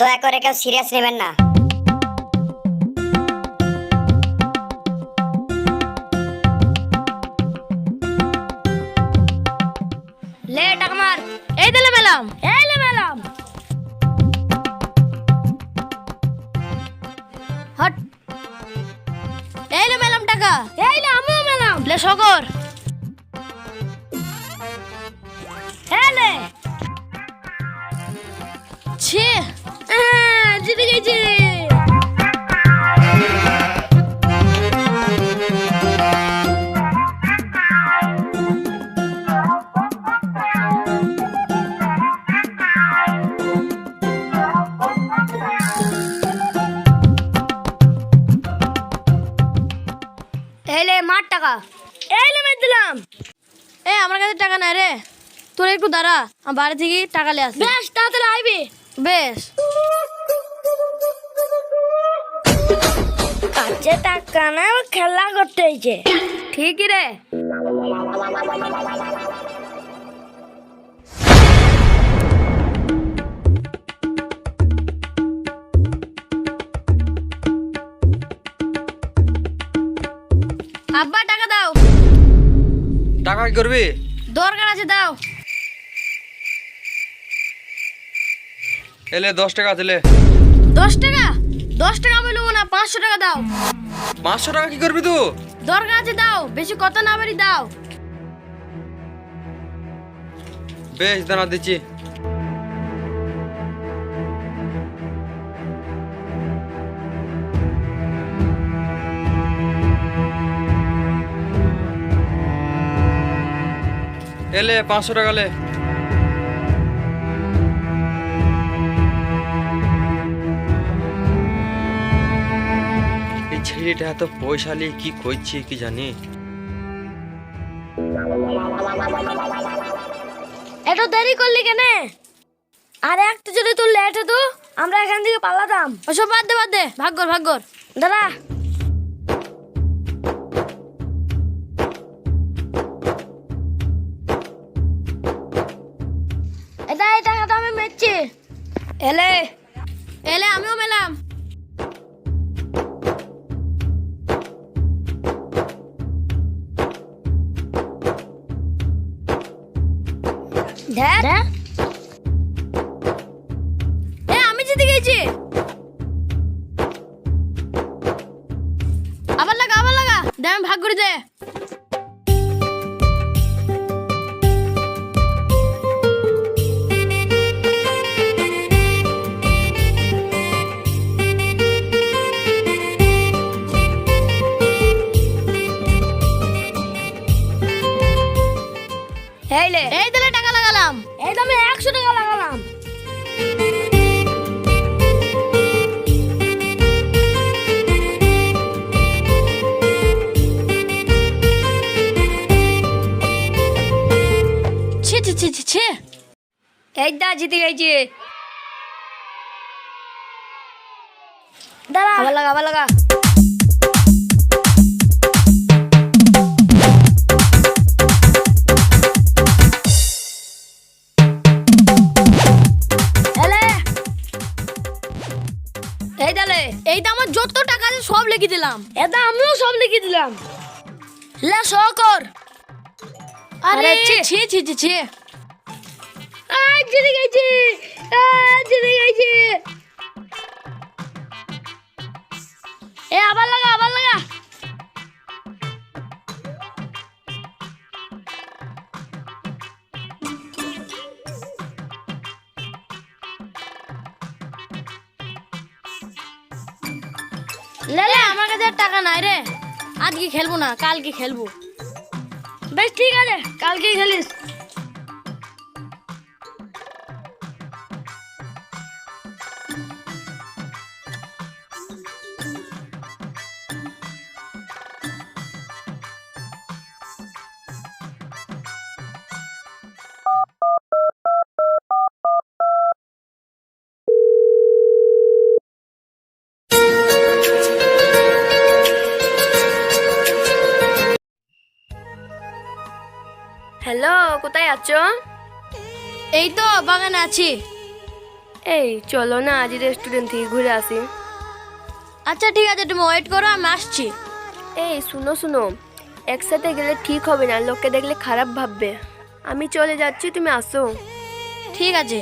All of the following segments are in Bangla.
দয়া করে কেউ সিরিয়াস নেবেন না। লে টাকা মার এই দিলে মেলাম এই মেলাম হট। এই মেলাম টাকা এই আমিও মেলাম লে সকর মার টাকা। এই লে মেরে দিলাম। এ আমার কাছে টাকা নাই রে। তোর একটু দাঁড়া আমার বাড়ি থেকে টাকা লিয়ে আসবি বেশ তাড়াতাড়ি আইবি। বেশ। টাকা না খেলা করতে হয়েছে ঠিকই রে। আব্বা টাকা দাও। টাকা কি করবি? দরকার আছে দাও। এলে দশ টাকা দিলে দশ টাকা? দশ টাকা নেব না পাঁচশো টাকা দাও। পাঁচশো টাকা কি করবি তুই? দরকার আছে দাও বেশি কথা না বাড়ি দাও। বেশ দানা দিচ্ছি। এলে পাঁচশো টাকা লে। ছেলেটা এত পয়সা নিয়ে কি করছে কি জানি? এত দেরি করলি কেন? আর একটু যদি তোর লেট হতো, আমরা এখান থেকে পালাতাম। ওসব বাদ দে বাদ দে। ভাগ্যর ভাগ্যর দাদা। এটা এই টাকাটা আমি মেরছি এলে এলে আমিও মেলাম। ধ্যার এ এই দা জিতে গেছি। দাঁড়া। আবার লাগা আবার লাগা। এই দালে। এইটা আমার যত টাকা আছে সব লিখে দিলাম। এটা আমিও সব লিখে দিলাম। লে কর। আরে। ছি ছি ছি ছি। আজ জিতে গেছি আজ জিতে গেছি এ আবার লাগা আবার লাগা লে লে আমার কাছে আর টাকা নাই রে আজকে খেলব না কালকে খেলব বেশ ঠিক আছে কালকেই খেলিস কোথায় আছো? এই তো বাগানে আছি। এই চলো না আজ রেস্টুরেন্ট থেকে ঘুরে আসি। আচ্ছা ঠিক আছে তুমি ওয়েট করো আমি আসছি। এই শুনো শুনো। একসাথে গেলে ঠিক হবে না লোককে দেখলে খারাপ ভাববে। আমি চলে যাচ্ছি তুমি আসো। ঠিক আছে।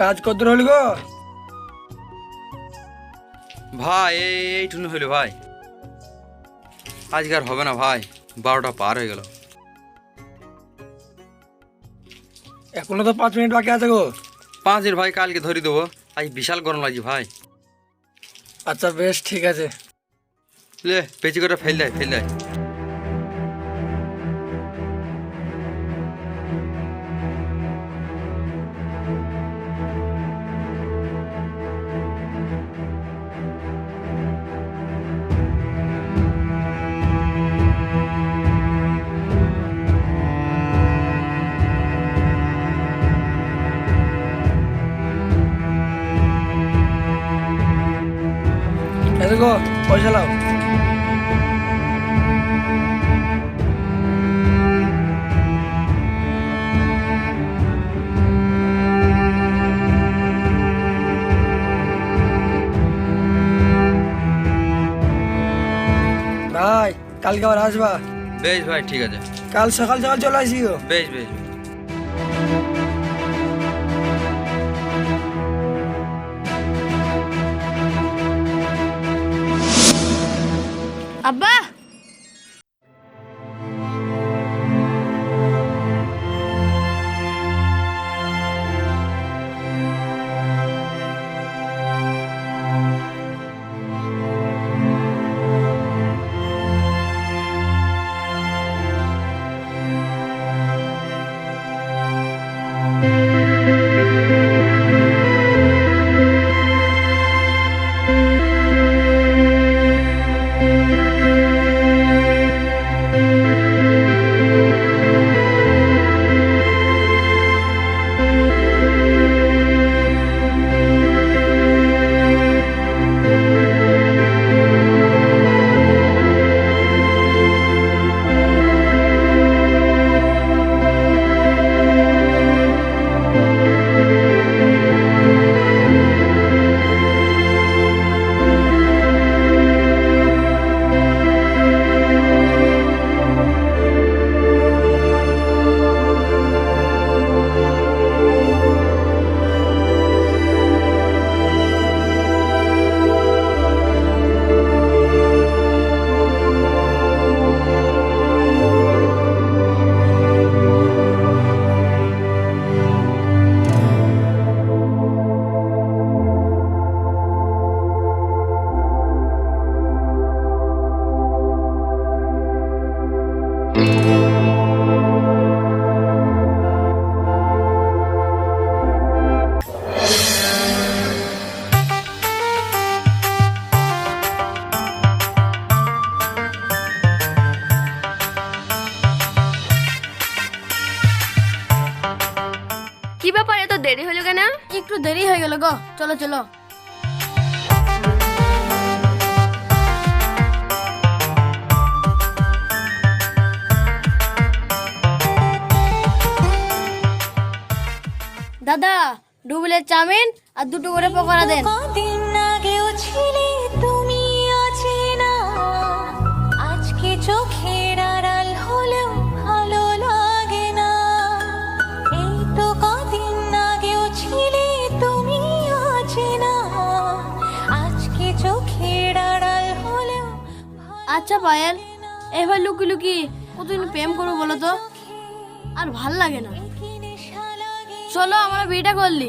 কাজ কত হল গো? ভাই এই হইল ভাই। আজকে আর হবে না ভাই বারোটা পার হয়ে গেল। এখনও তো পাঁচ মিনিট বাকি আছে গো। পাঁচ মিনিট ভাই কালকে ধরে দেবো। আজ বিশাল গরম লাগছে ভাই। আচ্ছা বেশ ঠিক আছে। লে পেঁচি করে ফেল দেয় ফেল দেয় কালকে আবার আসবা? বেশ ভাই ঠিক আছে। কাল সকাল সকাল চলে আসি গো বেশ বেশ। আব্বা চলো চলো। দাদা ডুবলের চাউমিন আর দুটো করে পকোড়া দেন। আচ্ছা পায়েল এবার লুকি লুকি কতদিন প্রেম করব বলো তো? আর ভালো লাগে না। চলো আমরা বিয়েটা করলি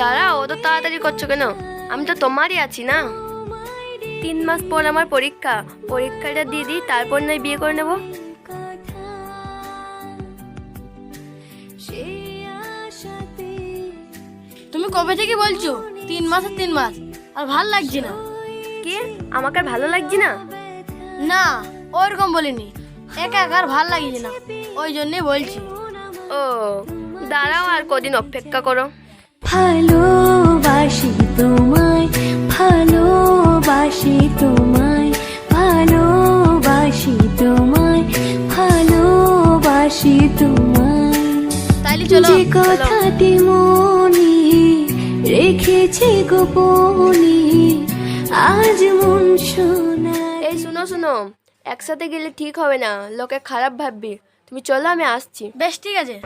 দাঁড়া ও তো তাড়াতাড়ি করছ কেন? আমি তো তোমারই আছি না। তিন মাস পর আমার পরীক্ষা। পরীক্ষাটা দিয়ে দিই তারপর নয় বিয়ে করে নেব। তুমি কবে থেকে বলছো? তিন মাস আর তিন মাস। আর ভালো লাগছে না। কি? আমাকে আর ভালো লাগছে না? না ওরকম বলিনি। একা একা আর ভালো লাগছে না। ওই জন্যই বলছি। ও দাঁড়াও আর কদিন অপেক্ষা করো। ভালোবাসি তোমায় ভালোবাসি তোমায় ভালোবাসি তোমায় ভালোবাসি তোমায়। তাইলে চলো। যে কথাটি মনে রেখেছি গোপনে আজ মন শোনায়। এই শুনো শুনো। একসাথে গেলে ঠিক হবে না। লোকে খারাপ ভাববি। তুমি চলো আমি আসছি। বেশ ঠিক আছে।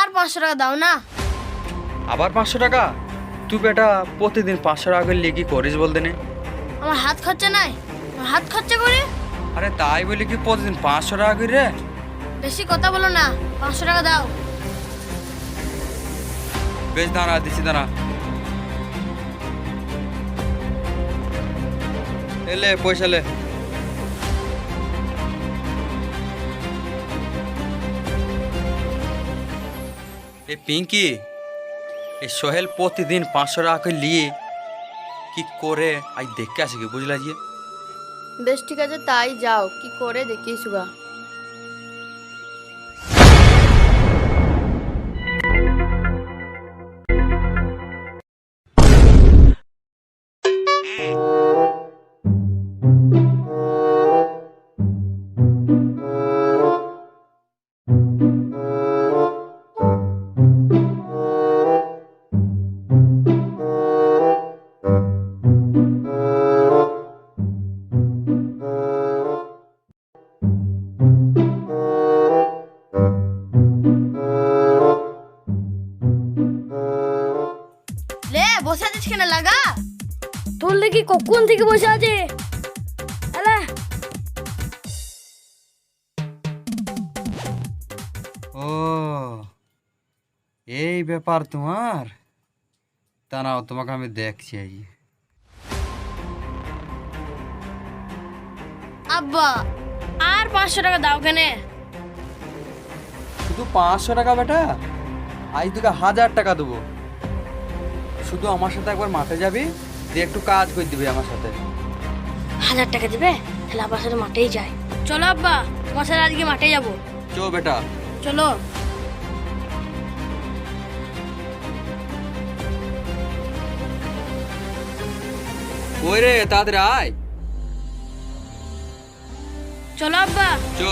আর পাঁচশো টাকা দাও না। আবার পাঁচশো টাকা? তুই বেটা প্রতিদিন পাঁচশো টাকা করে কি করিস বলতে নে আমার হাত খরচা নাই। আমার হাত খরচা করে? আরে তাই বলি কি প্রতিদিন পাঁচশো টাকা করে রে? বেশি কথা বলো না পাঁচশো টাকা দাও। বেশ দাঁড়া দিচ্ছি দাঁড়া। এলে পয়সা লে। এ পিঙ্কি, এ সোহেল প্রতিদিন পাঁচশো টাকা করে নিয়ে কি করে? আজ দেখে আসি বুঝলা যে? বেশ ঠিক আছে, তাই যাও। কি করে দেখিস সুগা কখন থেকে বসে আছে? ও এই ব্যাপার তোমার? তা নাও তোমাকে আমি দেখছি আজ আব্বা আর পাঁচশো টাকা দাও কেনে? শুধু পাঁচশো টাকা বেটা? আজ তোকে হাজার টাকা দেবো। শুধু আমার সাথে একবার মাঠে যাবি? দিয়ে একটু কাজ করে দিবি আমার সাথে। হাজার টাকা দেবে? তাহলে আব্বার সাথে মাঠেই যাই চলো আব্বা তোমার সাথে আজকে মাঠে যাব। চো বেটা। চলো। ওই রে তাড়াতাড়ি আয়। চলো আব্বা। চো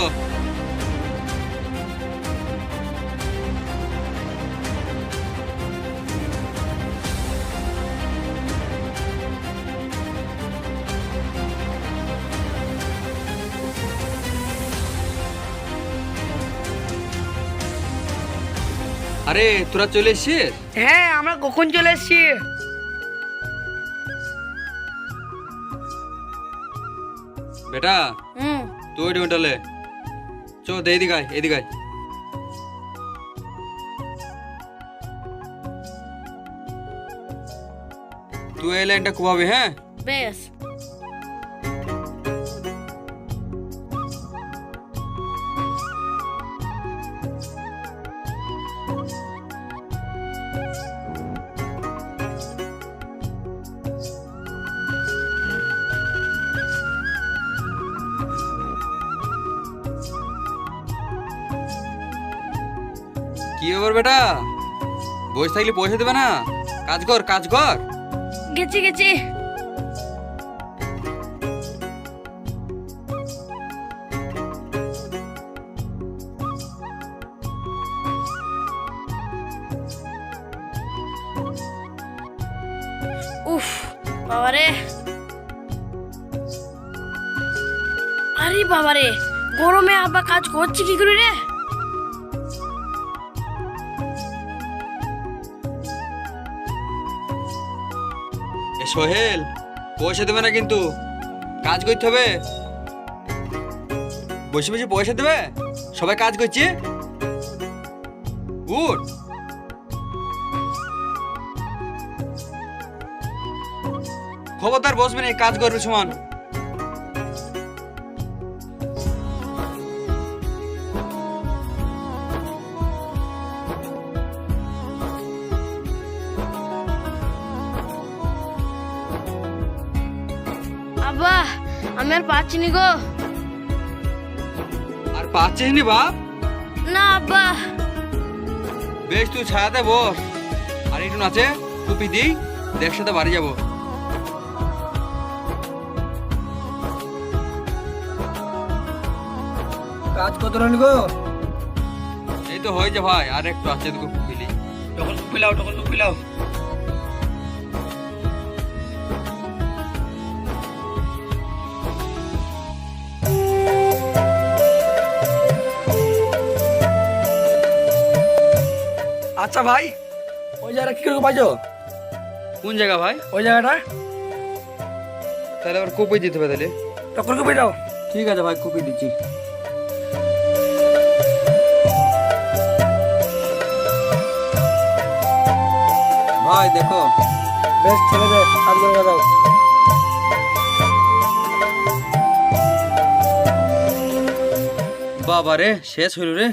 আরে তোরা চলে এসছিস? হ্যাঁ আমরা কখন চলে এসছি? বেটা হুম। তুই ওটালে চো দে এদিকে আয় এদিকে আয়। তুই এই লাইনটা কুবাবি হ্যাঁ? বেশ। কি ব্যাপার বেটা? বসে থাকলে পয়সা দেবে না? কাজ কর কাজ কর। গেছি গেছি। উফ, বাবারে। আরে বাবারে, গরমে আব্বা কাজ করছে কি করে রে? সোহেল, পয়সা দেবে না কিন্তু। কাজ করতে হবে। বসে বসে পয়সা দেবে? সবাই কাজ করছে? উঠ। খবরদার বসবে না কাজ করবে সমান। আব্বা আমি আর পাচ্ছি নি গো। আর পাচ্ছিস নি বাপ? না আব্বা। বেশ তুই ছায়াতে বস। আর একটু নাচে টুপি দিই দেখ সাথে বাড়ি যাব। কাজ কত রান গো? এই তো হয়েছে ভাই আর একটু আছে তোকে বুঝলি তখন পিলাও তখন পিলাও আচ্ছা ভাই ওই জায়গাটা কি করে পাইছো? কোন জায়গা ভাই? ওই জায়গাটা? তাহলে আবার কপি দিতে হবে তাহলে। তখন কপি দাও। ঠিক আছে ভাই কপি দিচ্ছি। ভাই দেখো। বেশ ছেড়ে দে কাজ করে দাও। বাবা রে শেষ হইল রে।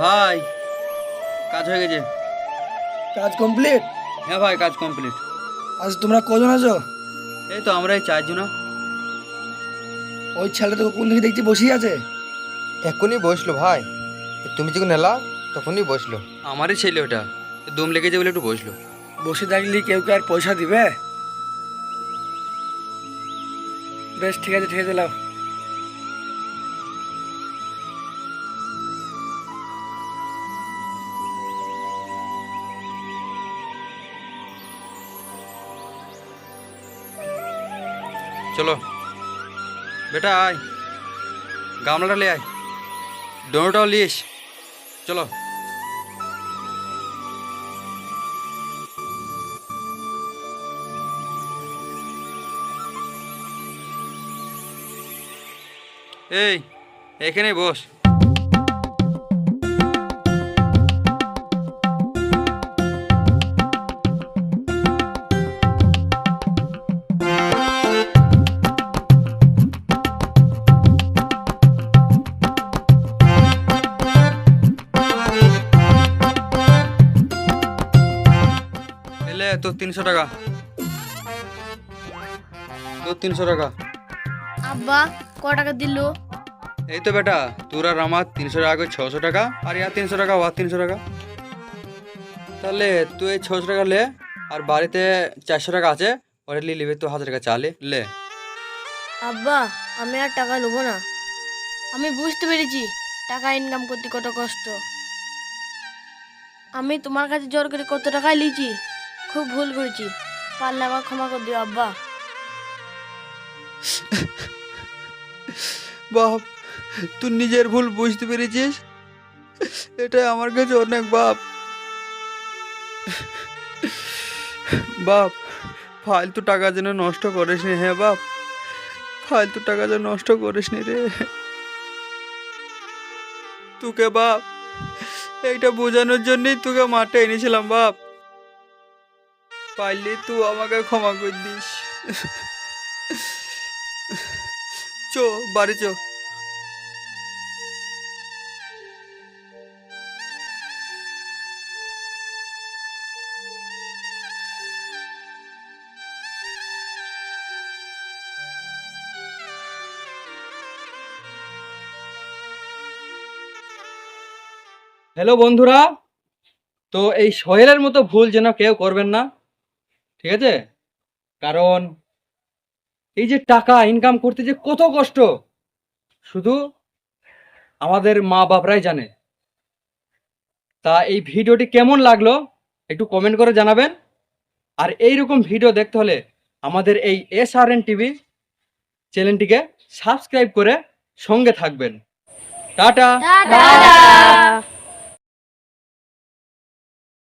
ভাই কাজ হয়ে গেছে। কাজ কমপ্লিট হ্যাঁ ভাই কাজ কমপ্লিট আজ তোমরা কজন আছো? এই তো আমরা এই চারজন ওই ছেলেটা তো কোন দিকে দেখছি বসেই আছে? এখনই বসল ভাই। তুমি যখন এলা তখনই বসল। আমারই ছেলে ওটা। দম লেগেছে বলে একটু বসল। বসে থাকলে কেউ কি আর পয়সা দিবে? বেশ ঠিক আছে ঠিক আছে লাও চলো। বেটা আয়। গামলাটা লে আয়। ডোনোটাও লিস চলো। এই এখানে বস। তিনশো টাকা। তোর তিনশো টাকা। আব্বা ক টাকা দিল? এই তো বেটা তোর আর আমার তিনশো টাকা করে ছশো টাকা আর ইয়ার তিনশো টাকা ওয়ার তিনশো টাকা। তাহলে তুই এই ছশো টাকা লে আর বাড়িতে চারশো টাকা আছে ওরে নিয়ে নিবি তো হাজার টাকা চালে লে। আব্বা আমি আর টাকা নেব না। আমি বুঝতে পেরেছি টাকা ইনকাম করতে কত কষ্ট। আমি তোমার কাছে জোর করে কত টাকা লিয়েছি খুব ভুল করেছি। পারলে আমার ক্ষমা করে দিও, আব্বা। বাপ তুই নিজের ভুল বুঝতে পেরেছিস? এটাই আমার কাছে অনেক বাপ। বাপ, ফালতু টাকা যেন নষ্ট করিস নি হ্যাঁ বাপ? ফালতু টাকা যেন নষ্ট করিস নি রে। তোকে বাপ, এইটা বোঝানোর জন্যই তোকে মাঠে এনেছিলাম বাপ। পারলি তুই আমাকে ক্ষমা করে দিস। চো, বাড়ি চো। হ্যালো বন্ধুরা, তো এই সোহেলের মতো ভুল যেন কেউ করবেন না। ঠিক আছে? কারণ এই যে টাকা ইনকাম করতে যে কত কষ্ট, শুধু আমাদের মা বাপরাই জানে। তা এই ভিডিওটি কেমন লাগল একটু কমেন্ট করে জানাবেন। আর এই রকম ভিডিও দেখতে হলে আমাদের এই এস আর এন টিভি চ্যানেলটিকে সাবস্ক্রাইব করে সঙ্গে থাকবেন। টাটা!